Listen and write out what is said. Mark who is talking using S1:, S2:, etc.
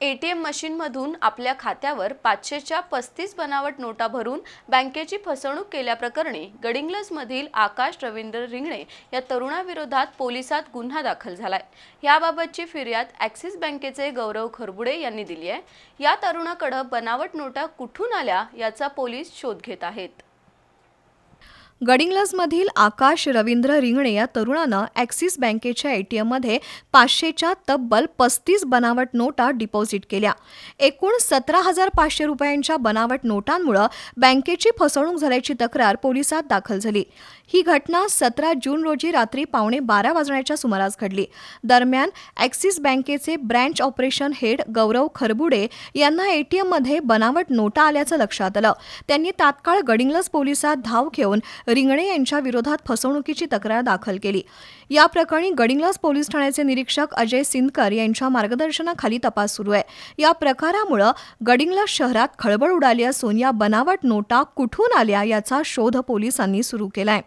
S1: A T M मशीनमधून आपल्या खात्यावर पाचशेच्या पस्तीस बनावट नोटा भरून बँकेची फसवणूक केल्याप्रकरणी गडिंग्लजमधील आकाश रवींद्र रिंगणे या तरुणाविरोधात पोलिसात गुन्हा दाखल झालाय. याबाबतची फिर्याद ॲक्सिस बँकेचे गौरव खरबुडे यांनी दिली आहे. या तरुणाकडं बनावट नोटा कुठून आल्या याचा पोलीस शोध घेत आहेत.
S2: गडिंग्लजमधील आकाश रवींद्र रिंगणे या तरुणानं ॲक्सिस बँकेच्या एटीएममध्ये पाचशेच्या तब्बल पस्तीस बनावट नोटा डिपॉझिट केल्या. एकूण सतरा हजार पाचशे रुपयांच्या बनावट नोटांमुळं बँकेची फसवणूक झाल्याची तक्रार पोलिसात दाखल झाली. ही घटना सतरा जून रोजी रात्री पावणे बारा वाजण्याच्या सुमारास घडली. दरम्यान ॲक्सिस बँकेचे branch operation head Gaurav Kharbude यांना एटीएममध्ये बनावट नोटा आल्याचं लक्षात आलं. त्यांनी तात्काळ गडिंग्लज पोलिसात धाव घेऊन रिंगणे यांच्या विरोधात फसवणुकीची तक्रार दाखल केली. या प्रकरणी गडिंग्लज पोलीस ठाण्याचे निरीक्षक अजय सिंदकर यांच्या मार्गदर्शनाखाली तपास सुरू आहे. या प्रकारामुळं गडिंग्लज शहरात खळबळ उडाली असून या बनावट नोटा कुठून आल्या याचा शोध पोलिसांनी सुरू केलाय.